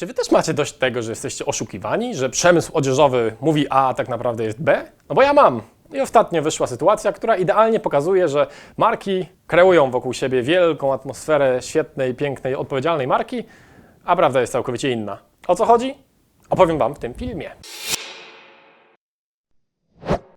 Czy wy też macie dość tego, że jesteście oszukiwani, że przemysł odzieżowy mówi A, a tak naprawdę jest B? No bo ja mam. I ostatnio wyszła sytuacja, która idealnie pokazuje, że marki kreują wokół siebie wielką atmosferę świetnej, pięknej, odpowiedzialnej marki, a prawda jest całkowicie inna. O co chodzi? Opowiem Wam w tym filmie.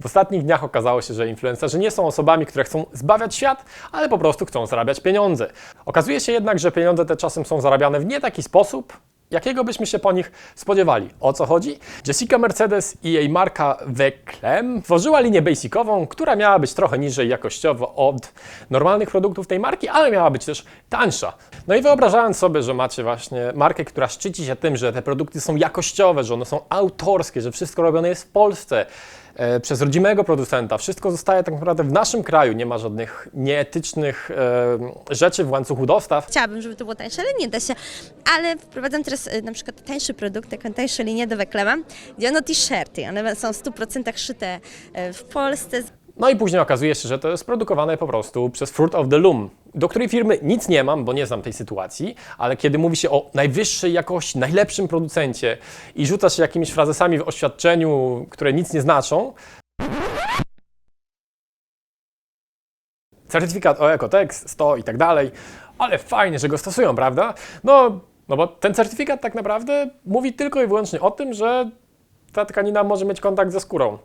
W ostatnich dniach okazało się, że influencerzy nie są osobami, które chcą zbawiać świat, ale po prostu chcą zarabiać pieniądze. Okazuje się jednak, że pieniądze te czasem są zarabiane w nie taki sposób, jakiego byśmy się po nich spodziewali. O co chodzi? Jessica Mercedes i jej marka Veclem tworzyła linię basicową, która miała być trochę niżej jakościowo od normalnych produktów tej marki, ale miała być też tańsza. No i wyobrażając sobie, że macie właśnie markę, która szczyci się tym, że te produkty są jakościowe, że one są autorskie, że wszystko robione jest w Polsce, przez rodzimego producenta. Wszystko zostaje tak naprawdę w naszym kraju. Nie ma żadnych nieetycznych e, rzeczy w łańcuchu dostaw. Chciałabym, żeby to było tańsze, ale nie da się. Ale wprowadzam teraz y, na przykład tańszy produkt, taką tańszą linię do Weklema, gdzie ono t-shirty, one są w 100% szyte y, w Polsce. No i później okazuje się, że to jest produkowane po prostu przez Fruit of the Loom, do której firmy nic nie mam, bo nie znam tej sytuacji, ale kiedy mówi się o najwyższej jakości, najlepszym producencie i rzuca się jakimiś frazesami w oświadczeniu, które nic nie znaczą, certyfikat o Ecotex 100 i tak dalej, ale fajnie, że go stosują, prawda? No, no bo ten certyfikat tak naprawdę mówi tylko i wyłącznie o tym, że ta tkanina może mieć kontakt ze skórą.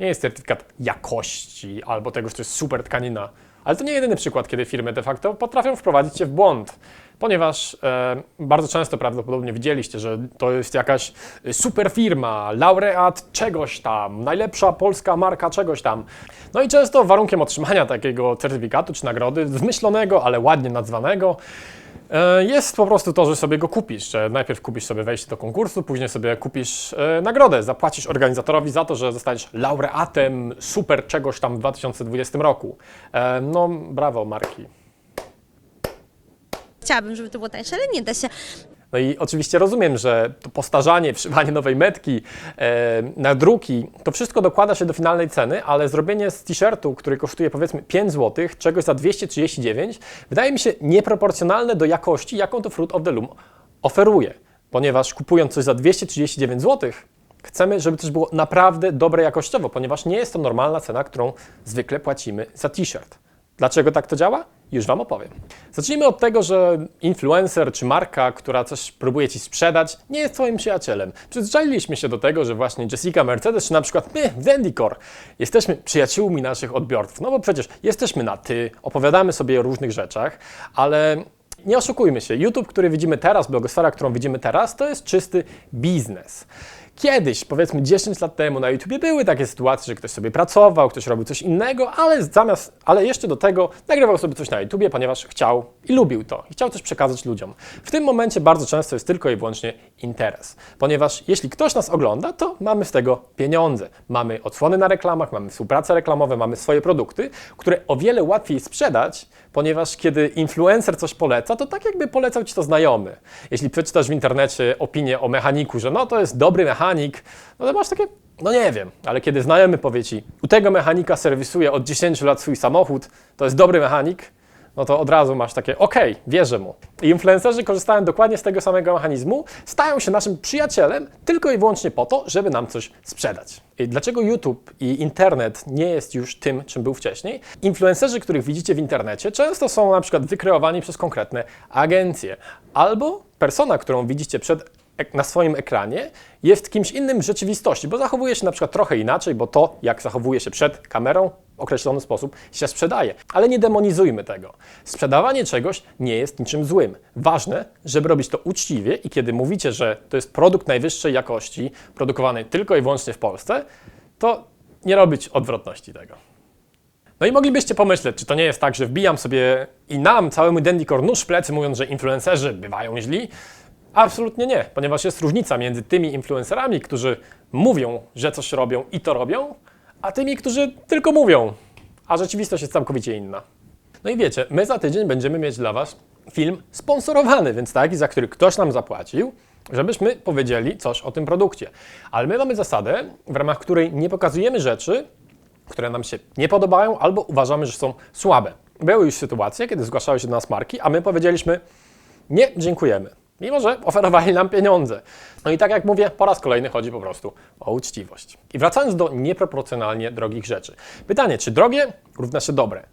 Nie jest certyfikat jakości albo tego, że to jest super tkanina. Ale to nie jedyny przykład, kiedy firmy de facto potrafią wprowadzić się w błąd. Ponieważ e, bardzo często prawdopodobnie widzieliście, że to jest jakaś e, super firma, laureat czegoś tam, najlepsza polska marka czegoś tam. No i często warunkiem otrzymania takiego certyfikatu czy nagrody, wymyślonego, ale ładnie nazwanego, Jest po prostu to, że sobie go kupisz, że najpierw kupisz sobie wejście do konkursu, później sobie kupisz e, nagrodę, zapłacisz organizatorowi za to, że zostaniesz laureatem super czegoś tam w 2020 roku. E, No, brawo marki. Chciałabym, żeby to było tańsze, ale nie da się. No i oczywiście rozumiem, że to postarzanie, wszywanie nowej metki, e, nadruki, to wszystko dokłada się do finalnej ceny, ale zrobienie z t-shirtu, który kosztuje powiedzmy 5 zł, czegoś za 239, wydaje mi się nieproporcjonalne do jakości, jaką to Fruit of the Loom oferuje. Ponieważ kupując coś za 239 zł, chcemy, żeby coś było naprawdę dobre jakościowo, ponieważ nie jest to normalna cena, którą zwykle płacimy za t-shirt. Dlaczego tak to działa? Już Wam opowiem. Zacznijmy od tego, że influencer czy marka, która coś próbuje Ci sprzedać, nie jest Twoim przyjacielem. Przyzwyczailiśmy się do tego, że właśnie Jessica Mercedes, czy na przykład my w Dendicore, jesteśmy przyjaciółmi naszych odbiorców. No bo przecież jesteśmy na ty, opowiadamy sobie o różnych rzeczach, ale nie oszukujmy się, YouTube, który widzimy teraz, blogosfera, którą widzimy teraz, to jest czysty biznes. Kiedyś, powiedzmy 10 lat temu na YouTubie były takie sytuacje, że ktoś sobie pracował, ktoś robił coś innego, ale zamiast, ale jeszcze do tego nagrywał sobie coś na YouTubie, ponieważ chciał i lubił to i chciał coś przekazać ludziom. W tym momencie bardzo często jest tylko i wyłącznie interes, ponieważ jeśli ktoś nas ogląda, to mamy z tego pieniądze. Mamy odsłony na reklamach, mamy współprace reklamowe, mamy swoje produkty, które o wiele łatwiej sprzedać, ponieważ kiedy influencer coś poleca, to tak jakby polecał ci to znajomy. Jeśli przeczytasz w internecie opinię o mechaniku, że no to jest dobry mechanik, no to masz takie, no nie wiem, ale kiedy znajomy powie ci, u tego mechanika serwisuje od 10 lat swój samochód, to jest dobry mechanik, no to od razu masz takie, okej, wierzę mu. I influencerzy korzystają dokładnie z tego samego mechanizmu, stają się naszym przyjacielem tylko i wyłącznie po to, żeby nam coś sprzedać. I dlaczego YouTube i internet nie jest już tym, czym był wcześniej? Influencerzy, których widzicie w internecie, często są na przykład wykreowani przez konkretne agencje, albo persona, którą widzicie przed na swoim ekranie jest kimś innym w rzeczywistości, bo zachowuje się na przykład trochę inaczej, bo to, jak zachowuje się przed kamerą, w określony sposób się sprzedaje. Ale nie demonizujmy tego. Sprzedawanie czegoś nie jest niczym złym. Ważne, żeby robić to uczciwie i kiedy mówicie, że to jest produkt najwyższej jakości, produkowany tylko i wyłącznie w Polsce, to nie robić odwrotności tego. No i moglibyście pomyśleć, czy to nie jest tak, że wbijam sobie i nam, całemu Dendicore, nóż w plecy, mówiąc, że influencerzy bywają źli? Absolutnie nie, ponieważ jest różnica między tymi influencerami, którzy mówią, że coś robią i to robią, a tymi, którzy tylko mówią, a rzeczywistość jest całkowicie inna. No i wiecie, my za tydzień będziemy mieć dla Was film sponsorowany, więc taki, za który ktoś nam zapłacił, żebyśmy powiedzieli coś o tym produkcie. Ale my mamy zasadę, w ramach której nie pokazujemy rzeczy, które nam się nie podobają albo uważamy, że są słabe. Były już sytuacje, kiedy zgłaszały się do nas marki, a my powiedzieliśmy nie, dziękujemy. Mimo, że oferowali nam pieniądze. No i tak jak mówię, po raz kolejny chodzi po prostu o uczciwość. I wracając do nieproporcjonalnie drogich rzeczy. Pytanie, czy drogie równa się dobre?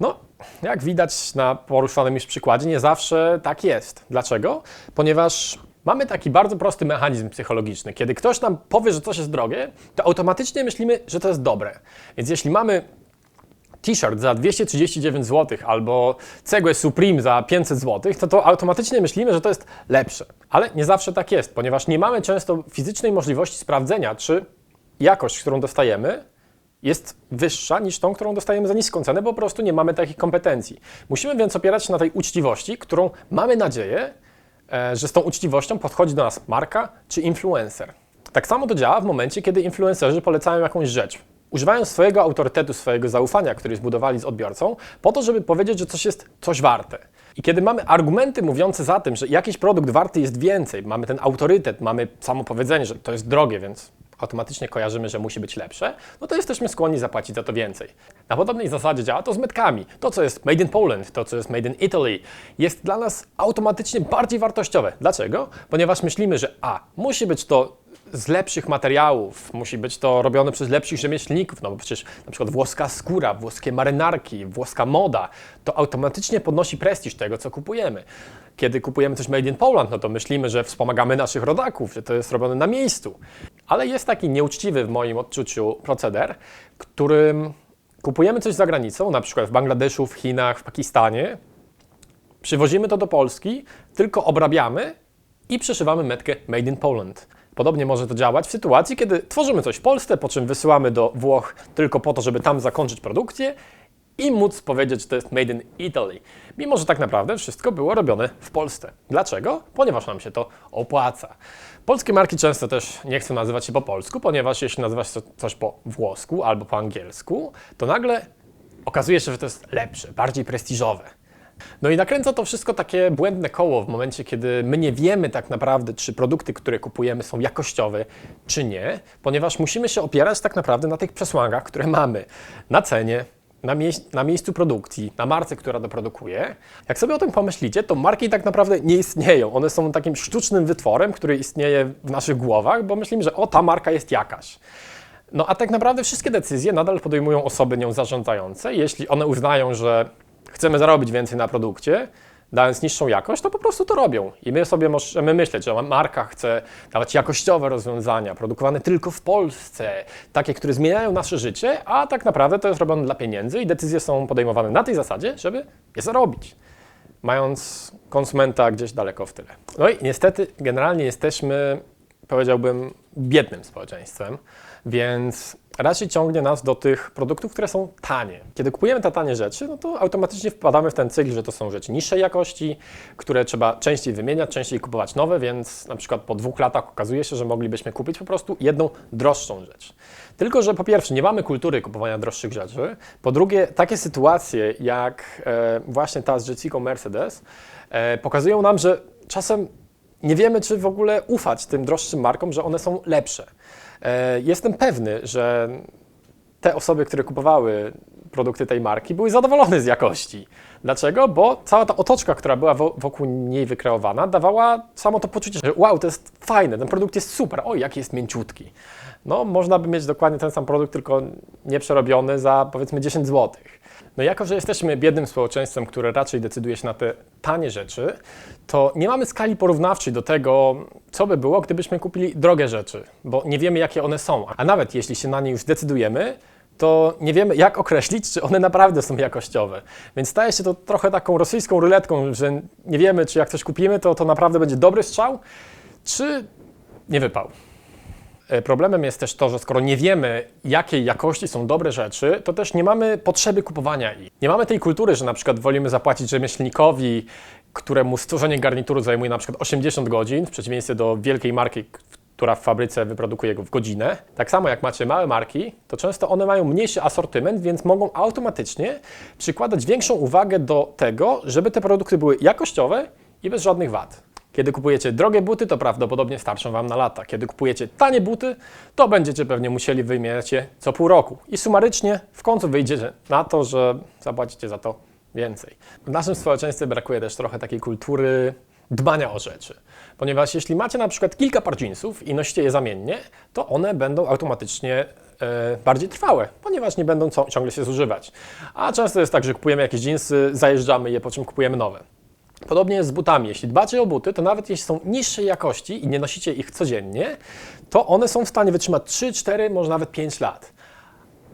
No, jak widać na poruszanym już przykładzie, nie zawsze tak jest. Dlaczego? Ponieważ mamy taki bardzo prosty mechanizm psychologiczny. Kiedy ktoś nam powie, że coś jest drogie, to automatycznie myślimy, że to jest dobre. Więc jeśli mamy t-shirt za 239 zł albo cegłę Supreme za 500 zł, to to automatycznie myślimy, że to jest lepsze. Ale nie zawsze tak jest, ponieważ nie mamy często fizycznej możliwości sprawdzenia, czy jakość, którą dostajemy, jest wyższa niż tą, którą dostajemy za niską cenę, bo po prostu nie mamy takich kompetencji. Musimy więc opierać się na tej uczciwości, którą mamy nadzieję, e, że z tą uczciwością podchodzi do nas marka czy influencer. Tak samo to działa w momencie, kiedy influencerzy polecają jakąś rzecz. Używają swojego autorytetu, swojego zaufania, który zbudowali z odbiorcą, po to, żeby powiedzieć, że coś jest coś warte. I kiedy mamy argumenty mówiące za tym, że jakiś produkt warty jest więcej, mamy ten autorytet, mamy samo powiedzenie, że to jest drogie, więc automatycznie kojarzymy, że musi być lepsze, no to jesteśmy skłonni zapłacić za to więcej. Na podobnej zasadzie działa to z metkami. To, co jest made in Poland, to, co jest made in Italy, jest dla nas automatycznie bardziej wartościowe. Dlaczego? Ponieważ myślimy, że a, musi być to z lepszych materiałów, musi być to robione przez lepszych rzemieślników, no bo przecież na przykład włoska skóra, włoskie marynarki, włoska moda, to automatycznie podnosi prestiż tego, co kupujemy. Kiedy kupujemy coś made in Poland, no to myślimy, że wspomagamy naszych rodaków, że to jest robione na miejscu. Ale jest taki nieuczciwy w moim odczuciu proceder, którym kupujemy coś za granicą, na przykład w Bangladeszu, w Chinach, w Pakistanie, przywozimy to do Polski, tylko obrabiamy i przeszywamy metkę Made in Poland. Podobnie może to działać w sytuacji, kiedy tworzymy coś w Polsce, po czym wysyłamy do Włoch tylko po to, żeby tam zakończyć produkcję i móc powiedzieć, że to jest Made in Italy. Mimo, że tak naprawdę wszystko było robione w Polsce. Dlaczego? Ponieważ nam się to opłaca. Polskie marki często też nie chcą nazywać się po polsku, ponieważ jeśli nazywasz coś po włosku albo po angielsku, to nagle okazuje się, że to jest lepsze, bardziej prestiżowe. No i nakręca to wszystko takie błędne koło w momencie, kiedy my nie wiemy tak naprawdę, czy produkty, które kupujemy są jakościowe, czy nie, ponieważ musimy się opierać tak naprawdę na tych przesłankach, które mamy na cenie, na, mie- na miejscu produkcji, na marce, która doprodukuje. Jak sobie o tym pomyślicie, to marki tak naprawdę nie istnieją. One są takim sztucznym wytworem, który istnieje w naszych głowach, bo myślimy, że o, ta marka jest jakaś. No a tak naprawdę wszystkie decyzje nadal podejmują osoby nią zarządzające. Jeśli one uznają, że chcemy zarobić więcej na produkcie, dając niższą jakość, to po prostu to robią. I my sobie możemy myśleć, że marka chce dawać jakościowe rozwiązania, produkowane tylko w Polsce, takie, które zmieniają nasze życie, a tak naprawdę to jest robione dla pieniędzy i decyzje są podejmowane na tej zasadzie, żeby je zarobić mając konsumenta gdzieś daleko w tyle. No i niestety, generalnie jesteśmy, powiedziałbym, biednym społeczeństwem, więc raczej ciągnie nas do tych produktów, które są tanie. Kiedy kupujemy te tanie rzeczy, no to automatycznie wpadamy w ten cykl, że to są rzeczy niższej jakości, które trzeba częściej wymieniać, częściej kupować nowe, więc na przykład po dwóch latach okazuje się, że moglibyśmy kupić po prostu jedną droższą rzecz. Tylko, że po pierwsze, nie mamy kultury kupowania droższych rzeczy. Po drugie, takie sytuacje jak e, właśnie ta z Jessica Mercedes e, pokazują nam, że czasem nie wiemy, czy w ogóle ufać tym droższym markom, że one są lepsze. E, jestem pewny, że te osoby, które kupowały produkty tej marki, były zadowolone z jakości. Dlaczego? Bo cała ta otoczka, która była wo- wokół niej wykreowana, dawała samo to poczucie, że wow, to jest fajne, ten produkt jest super, oj, jaki jest mięciutki. No, można by mieć dokładnie ten sam produkt, tylko nieprzerobiony za powiedzmy 10 zł. No jako, że jesteśmy biednym społeczeństwem, które raczej decyduje się na te tanie rzeczy, to nie mamy skali porównawczej do tego, co by było, gdybyśmy kupili drogie rzeczy, bo nie wiemy, jakie one są. A nawet jeśli się na nie już decydujemy, to nie wiemy, jak określić, czy one naprawdę są jakościowe. Więc staje się to trochę taką rosyjską ruletką, że nie wiemy, czy jak coś kupimy, to to naprawdę będzie dobry strzał, czy nie wypał. E, Problemem jest też to, że skoro nie wiemy, jakiej jakości są dobre rzeczy, to też nie mamy potrzeby kupowania ich. Nie mamy tej kultury, że na przykład wolimy zapłacić rzemieślnikowi, któremu stworzenie garnituru zajmuje na przykład 80 godzin, w przeciwieństwie do wielkiej marki, która w fabryce wyprodukuje go w godzinę. Tak samo jak macie małe marki, to często one mają mniejszy asortyment, więc mogą automatycznie przykładać większą uwagę do tego, żeby te produkty były jakościowe i bez żadnych wad. Kiedy kupujecie drogie buty, to prawdopodobnie starczą Wam na lata. Kiedy kupujecie tanie buty, to będziecie pewnie musieli wymieniać je co pół roku. I sumarycznie w końcu wyjdziecie na to, że zapłacicie za to więcej. W naszym społeczeństwie brakuje też trochę takiej kultury dbania o rzeczy. Ponieważ jeśli macie na przykład kilka par jeansów i nosicie je zamiennie, to one będą automatycznie e, bardziej trwałe, ponieważ nie będą ciągle się zużywać. A często jest tak, że kupujemy jakieś jeansy, zajeżdżamy je, po czym kupujemy nowe. Podobnie jest z butami. Jeśli dbacie o buty, to nawet jeśli są niższej jakości i nie nosicie ich codziennie, to one są w stanie wytrzymać 3, 4, może nawet 5 lat.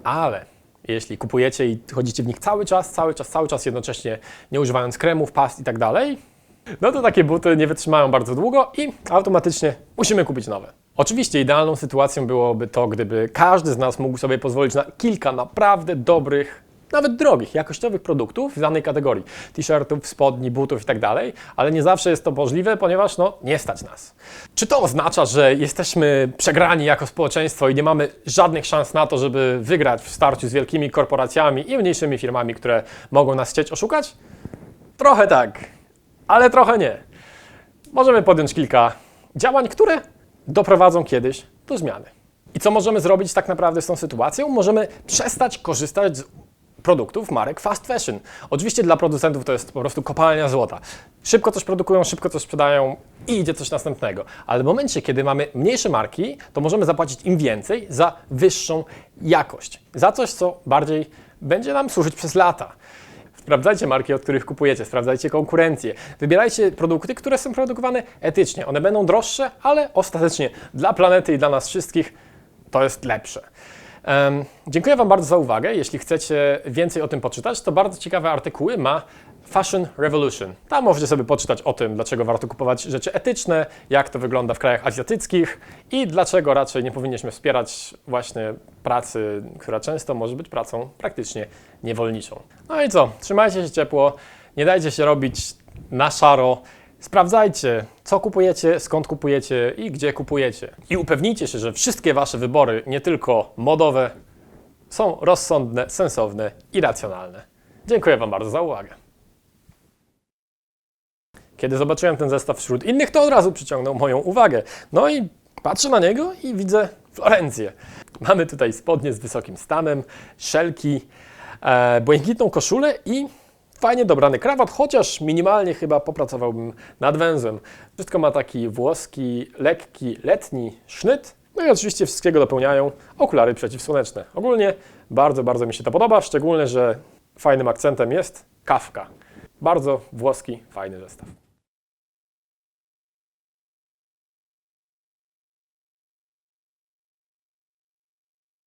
Ale jeśli kupujecie i chodzicie w nich cały czas, cały czas, cały czas jednocześnie nie używając kremów, past i tak dalej, no to takie buty nie wytrzymają bardzo długo i automatycznie musimy kupić nowe. Oczywiście idealną sytuacją byłoby to, gdyby każdy z nas mógł sobie pozwolić na kilka naprawdę dobrych, nawet drogich, jakościowych produktów w danej kategorii. T-shirtów, spodni, butów i tak ale nie zawsze jest to możliwe, ponieważ no, nie stać nas. Czy to oznacza, że jesteśmy przegrani jako społeczeństwo i nie mamy żadnych szans na to, żeby wygrać w starciu z wielkimi korporacjami i mniejszymi firmami, które mogą nas chcieć oszukać? Trochę tak, ale trochę nie. Możemy podjąć kilka działań, które doprowadzą kiedyś do zmiany. I co możemy zrobić tak naprawdę z tą sytuacją? Możemy przestać korzystać z produktów marek fast fashion. Oczywiście dla producentów to jest po prostu kopalnia złota. Szybko coś produkują, szybko coś sprzedają i idzie coś następnego. Ale w momencie, kiedy mamy mniejsze marki, to możemy zapłacić im więcej za wyższą jakość. Za coś, co bardziej będzie nam służyć przez lata. Sprawdzajcie marki, od których kupujecie, sprawdzajcie konkurencję. Wybierajcie produkty, które są produkowane etycznie. One będą droższe, ale ostatecznie dla planety i dla nas wszystkich to jest lepsze. Dziękuję Wam bardzo za uwagę. Jeśli chcecie więcej o tym poczytać, to bardzo ciekawe artykuły ma Fashion Revolution. Tam możecie sobie poczytać o tym, dlaczego warto kupować rzeczy etyczne, jak to wygląda w krajach azjatyckich i dlaczego raczej nie powinniśmy wspierać właśnie pracy, która często może być pracą praktycznie niewolniczą. No i co? Trzymajcie się ciepło, nie dajcie się robić na szaro. Sprawdzajcie, co kupujecie, skąd kupujecie i gdzie kupujecie. I upewnijcie się, że wszystkie Wasze wybory, nie tylko modowe, są rozsądne, sensowne i racjonalne. Dziękuję Wam bardzo za uwagę. Kiedy zobaczyłem ten zestaw wśród innych, to od razu przyciągnął moją uwagę. No i patrzę na niego i widzę Florencję. Mamy tutaj spodnie z wysokim stanem, szelki, e, błękitną koszulę i fajnie dobrany krawat, chociaż minimalnie chyba popracowałbym nad węzłem. Wszystko ma taki włoski, lekki, letni sznyt. No i oczywiście wszystkiego dopełniają okulary przeciwsłoneczne. Ogólnie bardzo, bardzo mi się to podoba, szczególnie, że fajnym akcentem jest kawka. Bardzo włoski, fajny zestaw.